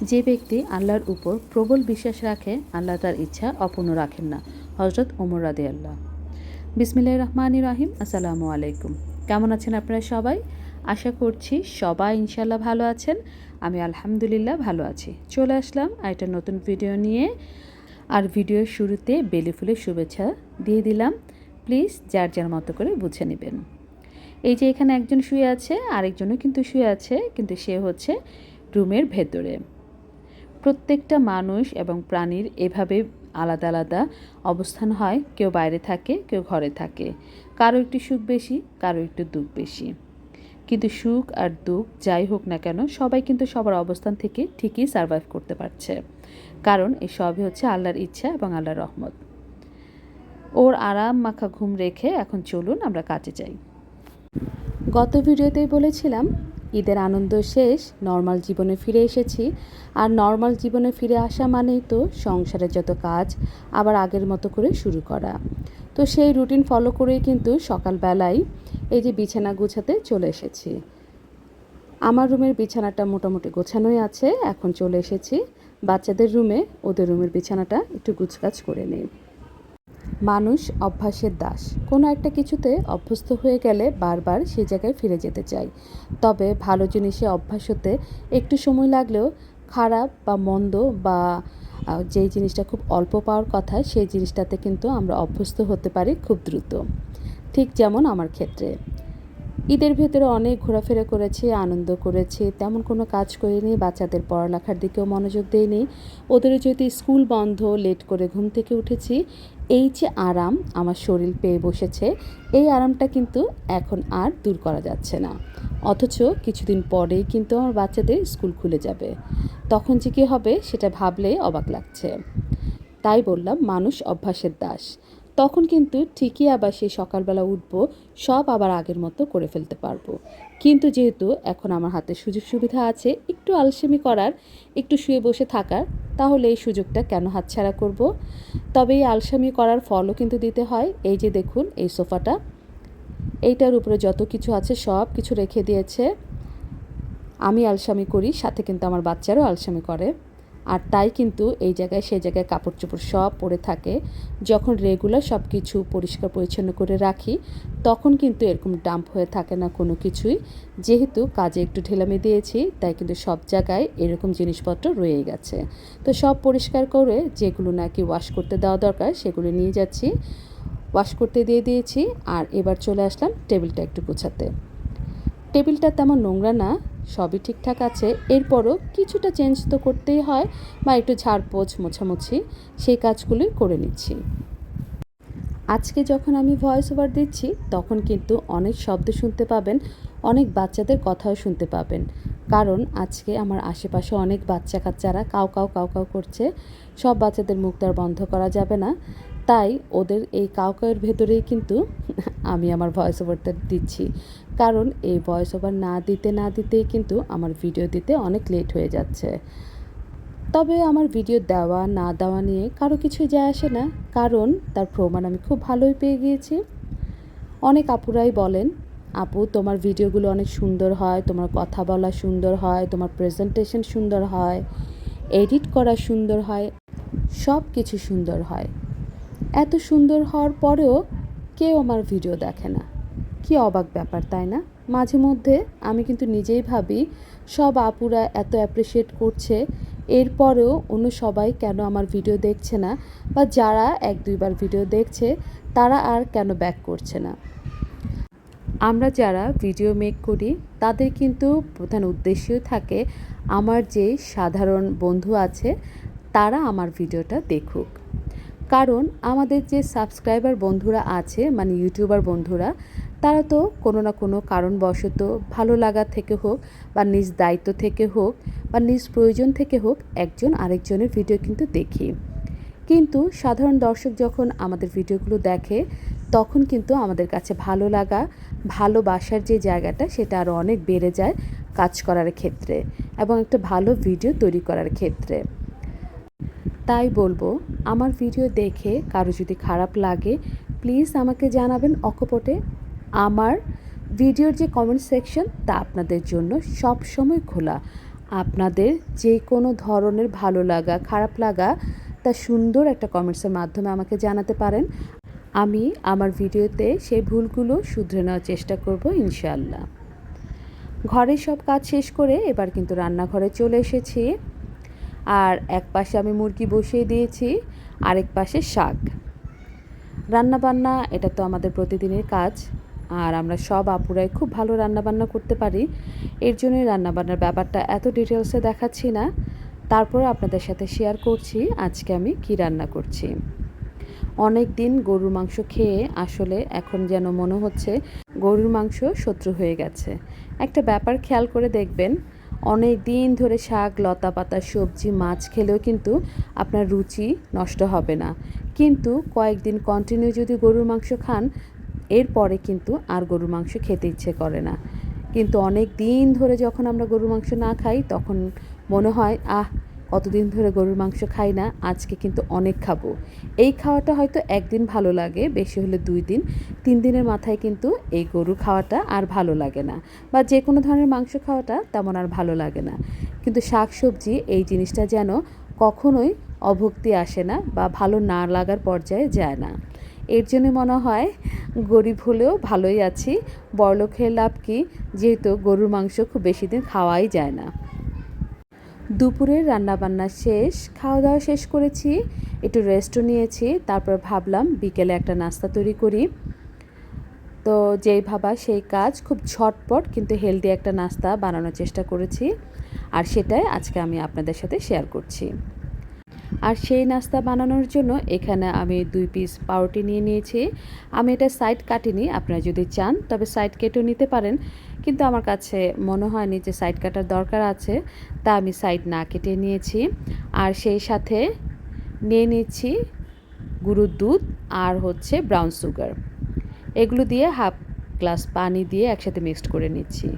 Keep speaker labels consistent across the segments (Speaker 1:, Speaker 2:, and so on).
Speaker 1: যে ব্যক্তি আল্লাহর উপর প্রবল বিশ্বাস রাখে, আল্লাহ তার ইচ্ছা অপূর্ণ রাখেন না। হজরত ওমর রাদে আল্লাহ বিসমিল্লাহ রহমান রাহিম। আসসালামু আলাইকুম। কেমন আছেন আপনারা সবাই? আশা করছি সবাই ইনশাল্লাহ ভালো আছেন। আমি আলহামদুলিল্লাহ ভালো আছি। চলে আসলাম আর একটা নতুন ভিডিও নিয়ে। আর ভিডিওর শুরুতে বেলি ফুলের শুভেচ্ছা দিয়ে দিলাম। প্লিজ যার যার মতো করে বুঝে নেবেন। এই যে এখানে একজন শুয়ে আছে, আরেকজনও কিন্তু শুয়ে আছে, কিন্তু সে হচ্ছে রুমের ভেতরে। প্রত্যেকটা মানুষ এবং প্রাণীর এভাবে আলাদা আলাদা অবস্থান হয়। কেউ বাইরে থাকে, কেউ ঘরে থাকে। কারও একটু সুখ বেশি, কারও একটু দুঃখ বেশি। কিন্তু সুখ আর দুঃখ যাই হোক না কেন, সবাই কিন্তু সবার অবস্থান থেকে ঠিকই সার্ভাইভ করতে পারছে। কারণ এই সবই হচ্ছে আল্লাহর ইচ্ছা এবং আল্লাহর রহমত। ওর আরাম মাখা ঘুম রেখে এখন চলুন আমরা কাজে যাই। গত ভিডিওতেই বলেছিলাম ঈদের আনন্দ শেষ নর্মাল জীবনে ফিরে এসেছি। আর নর্মাল জীবনে ফিরে আসা মানেই তো সংসারের যত কাজ, আবার আগের মতো করে শুরু করা। তো সেই রুটিন ফলো করেই কিন্তু সকালবেলায় এই যে বিছানা গুছাতে চলে এসেছি। আমার রুমের বিছানাটা মোটামুটি গোছানোই আছে, এখন চলে এসেছি। বাচ্চাদের রুমে ওদের রুমের বিছানাটা একটু গুছগাছ করে নেই। মানুষ অভ্যাসের দাস। কোনো একটা কিছুতে অভ্যস্ত হয়ে গেলে বারবার সেই জায়গায় ফিরে যেতে চাই। তবে ভালো জিনিসে অভ্যাস হতে একটু সময় লাগলেও খারাপ বা মন্দ বা যেই জিনিসটা খুব অল্প পাওয়ার কথা, সেই জিনিসটাতে কিন্তু আমরা অভ্যস্ত হতে পারি খুব দ্রুত। ঠিক যেমন আমার ক্ষেত্রে। ঈদের ভেতরে অনেক ঘোরাফেরা করেছি, আনন্দ করেছি। তেমন কোনো কাজ করিনি, বাচ্চাদের পড়ালেখার দিকেও মনোযোগ দিইনি। ওদের যদি স্কুল বন্ধ, লেট করে ঘুম থেকে উঠেছি, এই যে আরাম আমার শরীর পেয়ে বসেছে, এই আরামটা কিন্তু এখন আর দূর করা যাচ্ছে না। অথচ কিছুদিন পরেই কিন্তু আমার বাচ্চাদের স্কুল খুলে যাবে। তখন যে কী হবে সেটা ভাবলেই অবাক লাগছে। তাই বললাম, মানুষ অভ্যাসের দাস। তখন কিন্তু ঠিকই আবার সেই সকালবেলা উঠব, সব আবার আগের মতো করে ফেলতে পারব। কিন্তু যেহেতু এখন আমার হাতে সুযোগ সুবিধা আছে, একটু আলসেমি করার, একটু শুয়ে বসে থাকার, তাহলে এই সুযোগটা কেন হাতছাড়া করব? তবে এই আলসামি করার ফলও কিন্তু দিতে হয়। এই যে দেখুন, এই সোফাটা। এইটার উপরে যত কিছু আছে সব কিছু রেখে দিয়েছে। আমি আলসামি করি, সাথে কিন্তু আমার বাচ্চারাও আলসামি করে। আর তাই কিন্তু এই জায়গায় সেই জায়গায় কাপড় চোপড় সব পরে থাকে। যখন রেগুলার সব কিছু পরিষ্কার পরিচ্ছন্ন করে রাখি, তখন কিন্তু এরকম ডাম্প হয়ে থাকে না কোনো কিছুই। যেহেতু কাজে একটু ঢেলামি দিয়েছি, তাই কিন্তু সব জায়গায় এরকম জিনিসপত্র রয়ে গেছে। তো সব পরিষ্কার করে যেগুলো নাকি ওয়াশ করতে দেওয়া দরকার, সেগুলো নিয়ে যাচ্ছি। ওয়াশ করতে দিয়ে দিয়েছি আর এবার চলে আসলাম টেবিলটা একটু গোছাতে। টেবিলটা তেমন নোংরা না সবই ঠিকঠাক আছে। এরপরও কিছুটা চেঞ্জ তো করতেই হয়। বা একটু ঝাড়পোছ মোছামুছি, সেই কাজগুলি করে নিচ্ছি। আজকে যখন আমি ভয়েস ওভার দিচ্ছি, তখন কিন্তু অনেক শব্দ শুনতে পাবেন, অনেক বাচ্চাদের কথাও শুনতে পাবেন। কারণ আজকে আমার আশেপাশে অনেক বাচ্চা কাচ্চারা কাউ কাউ কাউ কাউ করছে। সব বাচ্চাদের মুখ তার বন্ধ করা যাবে না। তাই ওদের এই কাউকাউয়ের ভেতরেই কিন্তু আমি আমার ভয়েস ওভারটা দিচ্ছি। কারণ এই ভয়েস ওভার না দিতে, না দিতেই কিন্তু আমার ভিডিও দিতে অনেক লেট হয়ে যাচ্ছে। তবে আমার ভিডিও দেওয়া, না দেওয়া নিয়ে কারও কিছু যায় আসে না। কারণ তার প্রমাণ আমি খুব ভালোই পেয়ে গিয়েছি। অনেক আপুরাই বলেন, আপু, তোমার ভিডিওগুলো অনেক সুন্দর হয়, তোমার কথা বলা সুন্দর হয়, তোমার প্রেজেন্টেশন সুন্দর হয় এডিট করা সুন্দর হয় সব কিছু সুন্দর হয়। এত সুন্দর হওয়ার পরেও কেউ আমার ভিডিও দেখে না। কি অবাক ব্যাপার, তাই না? মাঝে মধ্যে আমি কিন্তু নিজেই ভাবি, সব আপুরা এত অ্যাপ্রিসিয়েট করছে, এরপরেও অন্য সবাই কেন আমার ভিডিও দেখছে না? বা যারা এক দুইবার ভিডিও দেখছে, তারা আর কেন ব্যাক করছে না? আমরা যারা ভিডিও মেক করি, তাদের কিন্তু প্রধান উদ্দেশ্যই থাকে, আমার যে সাধারণ বন্ধু আছে, তারা আমার ভিডিওটা দেখুক। কারণ আমাদের যে সাবস্ক্রাইবার বন্ধুরা আছে মানে ইউটিউবার বন্ধুরা, তারা তো কোনো না কোনো কারণবশত ভালো লাগা থেকে হোক বা নিজ দায়িত্ব থেকে হোক বা নিজ প্রয়োজন থেকে হোক একজন আরেকজনের ভিডিও কিন্তু দেখি। কিন্তু সাধারণ দর্শক যখন আমাদের ভিডিওগুলো দেখে, তখন কিন্তু আমাদের কাছে ভালো লাগা ভালোবাসার যে জায়গাটা, সেটা আরও অনেক বেড়ে যায় কাজ করার ক্ষেত্রে এবং একটা ভালো ভিডিও তৈরি করার ক্ষেত্রে। তাই বলব, আমার ভিডিও দেখে কারও যদি খারাপ লাগে প্লিজ আমাকে জানাবেন অকপটে। আমার ভিডিওর যে কমেন্ট সেকশন তা আপনাদের জন্য সব সময় খোলা। আপনাদের যে কোনো ধরনের ভালো লাগা, খারাপ লাগা, তা সুন্দর একটা কমেন্টসের মাধ্যমে আমাকে জানাতে পারেন। আমি আমার ভিডিওতে সেই ভুলগুলো শুধরে নেওয়ার চেষ্টা করব ইনশাল্লাহ ঘরের সব কাজ শেষ করে এবার কিন্তু রান্নাঘরে চলে এসেছি। আর এক পাশে আমি মুরগি বসিয়ে দিয়েছি, আরেক পাশে শাক। রান্না বান্না এটা তো আমাদের প্রতিদিনের কাজ, আর আমরা সব আপুরাই খুব ভালো রান্নাবান্না করতে পারি। এর জন্যই রান্নাবান্নার ব্যাপারটা এত ডিটেলসে দেখাচ্ছি না। তারপর আপনাদের সাথে শেয়ার করছি আজকে আমি কি রান্না করছি। অনেক দিন গরুর মাংস খেয়ে আসলে এখন যেন মনে হচ্ছে গরুর মাংস শত্রু হয়ে গেছে। একটা ব্যাপার খেয়াল করে দেখবেন অনেক দিন ধরে শাক, লতা পাতা, সবজি, মাছ খেলেও কিন্তু আপনার রুচি নষ্ট হবে না। কিন্তু কয়েকদিন কন্টিনিউ যদি গরুর মাংস খান, এরপরে কিন্তু আর গরুর মাংস খেতে ইচ্ছে করে না। কিন্তু অনেক দিন ধরে যখন আমরা গরুর মাংস না খাই, তখন মনে হয়, আহ কতদিন ধরে গরুর মাংস খাই না, আজকে কিন্তু অনেক খাব। এই খাওয়াটা হয়তো একদিন ভালো লাগে, বেশি হলে দুই দিন। তিন দিনের মাথায় কিন্তু এই গরু খাওয়াটা আর ভালো লাগে না। বা যে কোনো ধরনের মাংস খাওয়াটা তেমন আর ভালো লাগে না। কিন্তু শাক সবজি এই জিনিসটা যেন কখনোই অভক্তি আসে না বা ভালো না লাগার পর্যায়ে যায় না। এর জন্য মনে হয়, গরিব হলেও ভালোই আছি বড়লোক লাভ কি? যেহেতু গরুর মাংস খুব বেশি দিন খাওয়াই যায় না। দুপুরের রান্নাবান্না শেষ খাওয়া দাওয়া শেষ করেছি, একটু রেস্টও নিয়েছি, তারপর ভাবলাম বিকেলে একটা নাস্তা তৈরি করি। তো যেই ভাবা সেই কাজ, খুব ঝটপট কিন্তু হেলদি একটা নাস্তা বানানোর চেষ্টা করেছি আর সেটাই আজকে আমি আপনাদের সাথে শেয়ার করছি। আর সেই নাস্তা বানানোর জন্য এখানে আমি দুই পিস পাউরুটি নিয়ে নিয়েছি। আমি এটা সাইড কাটিনি, আপনারা যদি চান, তবে সাইড কেটেও নিতে পারেন। কিন্তু আমার কাছে মনে হয়নি যে সাইড কাটার দরকার আছে, তা আমি সাইড না কেটে নিয়েছি। আর সেই সাথে নিয়ে নিচ্ছি গুঁড়োর দুধ আর হচ্ছে ব্রাউন সুগার এগুলো দিয়ে হাফ গ্লাস পানি দিয়ে একসাথে মিক্সড করে নিচ্ছি।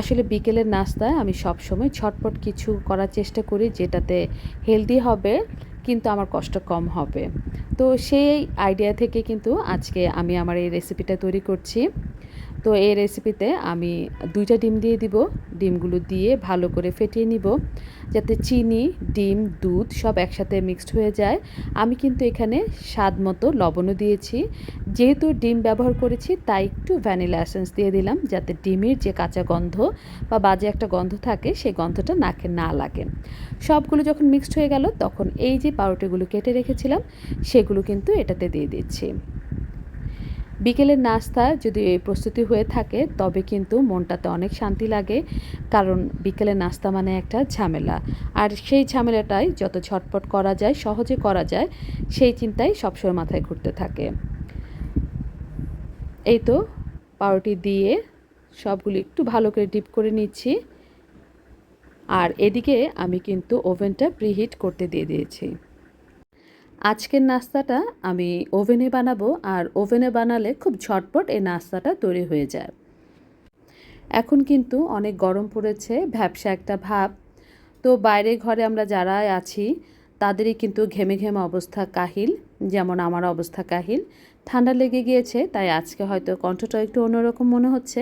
Speaker 1: আসলে বিকেলের নাস্তায় আমি সবসময় ছটপট কিছু করার চেষ্টা করি যেটাতে হেলদি হবে, কিন্তু আমার কষ্ট কম হবে। তো সেই আইডিয়া থেকে কিন্তু আজকে আমি আমার এই রেসিপিটা তৈরি করছি। তো এই রেসিপিতে আমি দুইটা ডিম দিয়ে দিব। ডিমগুলো দিয়ে ভালো করে ফেটিয়ে নিব যাতে চিনি, ডিম, দুধ সব একসাথে মিক্সড হয়ে যায়। আমি কিন্তু এখানে স্বাদ মতো লবণও দিয়েছি। যেহেতু ডিম ব্যবহার করেছি, তাই একটু ভ্যানিলা এসেন্স দিয়ে দিলাম যাতে ডিমের যে কাঁচা গন্ধ বা বাজে একটা গন্ধ থাকে, সেই গন্ধটা নাকে না লাগে। সবগুলো যখন মিক্সড হয়ে গেল, তখন এই যে পাউরুটিগুলো কেটে রেখেছিলাম, সেগুলো কিন্তু এটাতে দিয়ে দিচ্ছি। বিকেলের নাস্তা যদি প্রস্তুতি হয়ে থাকে, তবে কিন্তু মনটাতে অনেক শান্তি লাগে, কারণ বিকেলের নাস্তা মানে একটা ঝামেলা। আর সেই ঝামেলাটাই যত ঝটপট করা যায়, সহজে করা যায়, সেই চিন্তাই সবসময় মাথায় ঘুরতে থাকে। এই তো, পাউরুটি দিয়ে সবগুলি একটু ভালো করে ডিপ করে নিচ্ছি। আর এদিকে আমি কিন্তু ওভেনটা প্রিহিট করতে দিয়ে দিয়েছি। আজকের নাস্তাটা আমি ওভেনে বানাবো আর ওভেনে বানালে খুব ঝটপট এই নাস্তাটা তৈরি হয়ে যায়। এখন কিন্তু অনেক গরম পড়েছে, ভ্যাবসা একটা ভাব। তো বাইরে ঘরে আমরা যারা আছি, তাদেরই কিন্তু ঘেমে ঘেমে অবস্থা কাহিল, যেমন আমার অবস্থা কাহিল। ঠান্ডা লেগে গিয়েছে, তাই আজকে হয়তো কণ্ঠটা একটু অন্যরকম মনে হচ্ছে,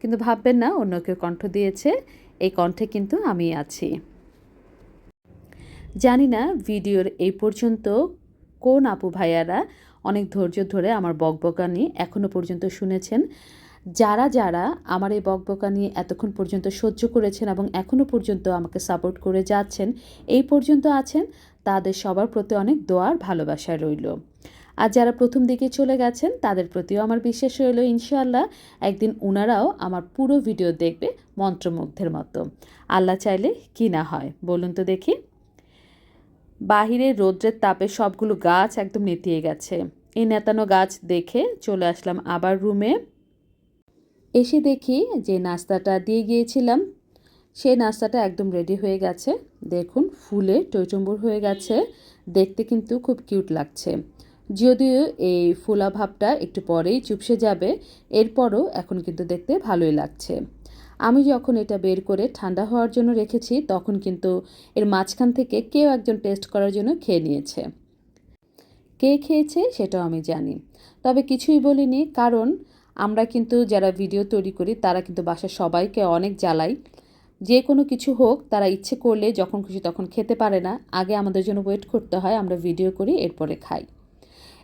Speaker 1: কিন্তু ভাববেন না, অন্য কেউ কণ্ঠ দিয়েছে, এই কণ্ঠে কিন্তু আমি আছি। জানি না ভিডিওর এই পর্যন্ত কোন আপু ভাইয়ারা অনেক ধৈর্য ধরে আমার বকবকানি এখনও পর্যন্ত শুনেছেন। যারা যারা আমার এই বকবকানি এতক্ষণ পর্যন্ত সহ্য করেছেন এবং এখনও পর্যন্ত আমাকে সাপোর্ট করে যাচ্ছেন, এই পর্যন্ত আছেন, তাদের সবার প্রতি অনেক দোয়ার ভালোবাসা রইল। আর যারা প্রথম দিকে চলে গেছেন, তাদের প্রতিও আমার বিশ্বাস রইল ইনশাআল্লাহ একদিন ওনারাও আমার পুরো ভিডিও দেখবে মন্ত্রমুগ্ধের মতো। আল্লাহ চাইলে কি না হয়, বলুন তো দেখি। বাহিরে রৌদ্রের তাপে সবগুলো গাছ একদম নেতিয়ে গেছে। এই নেতানো গাছ দেখে চলে আসলাম আবার রুমে এসে দেখি যে নাস্তাটা দিয়ে গিয়েছিলাম। সেই নাস্তাটা একদম রেডি হয়ে গেছে। দেখুন, ফুলে টইটম্বুর হয়ে গেছে। দেখতে কিন্তু খুব কিউট লাগছে। যদিও এই ফুলা ভাবটা একটু পরেই চুপসে যাবে, এরপরও এখন কিন্তু দেখতে ভালোই লাগছে। আমি যখন এটা বের করে ঠান্ডা হওয়ার জন্য রেখেছি, তখন কিন্তু এর মাঝখান থেকে কেউ একজন টেস্ট করার জন্য খেয়ে নিয়েছে। কে খেয়েছে সেটাও আমি জানি। তবে কিছুই বলিনি, কারণ আমরা কিন্তু যারা ভিডিও তৈরি করি, তারা কিন্তু বাসার সবাইকে অনেক জ্বালাই। যে কোনো কিছু হোক, তারা ইচ্ছে করলে যখন খুশি তখন খেতে পারে না। আগে আমাদের জন্য ওয়েট করতে হয়, আমরা ভিডিও করি, এরপরে খাই।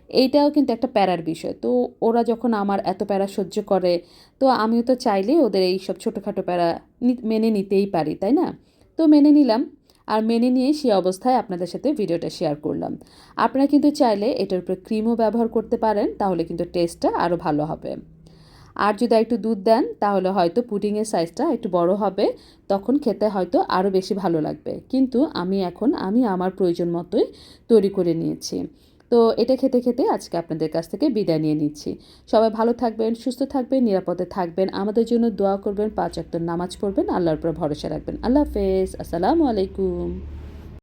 Speaker 1: এইটাও কিন্তু একটা প্যারার বিষয়। তো ওরা যখন আমার এত প্যারা সহ্য করে, তো আমিও তো চাইলে ওদের এই সব ছোটোখাটো প্যারা মেনে নিতেই পারি, তাই না? তো মেনে নিলাম। আর মেনে নিয়ে সেই অবস্থায় আপনাদের সাথে ভিডিওটা শেয়ার করলাম। আপনারা কিন্তু চাইলে এটার উপরে ক্রিমও ব্যবহার করতে পারেন, তাহলে কিন্তু টেস্টটা আরও ভালো হবে। আর যদি একটু দুধ দেন, তাহলে হয়তো পুডিংয়ের সাইজটা একটু বড় হবে, তখন খেতে হয়তো আরও বেশি ভালো লাগবে। কিন্তু আমি এখন, আমি আমার প্রয়োজন মতোই তৈরি করে নিয়েছি। তো এটা খেতে খেতে আজকে আপনাদের কাছ থেকে বিদায় নিয়ে নিচ্ছি। সবাই ভালো থাকবেন, সুস্থ থাকবেন, নিরাপদে থাকবেন। আমাদের জন্য দোয়া করবেন, পাঁচ অক্টর নামাজ পড়বেন, আল্লাহর উপর ভরসা রাখবেন। আল্লাহ হাফেজ। আসসালামু আলাইকুম।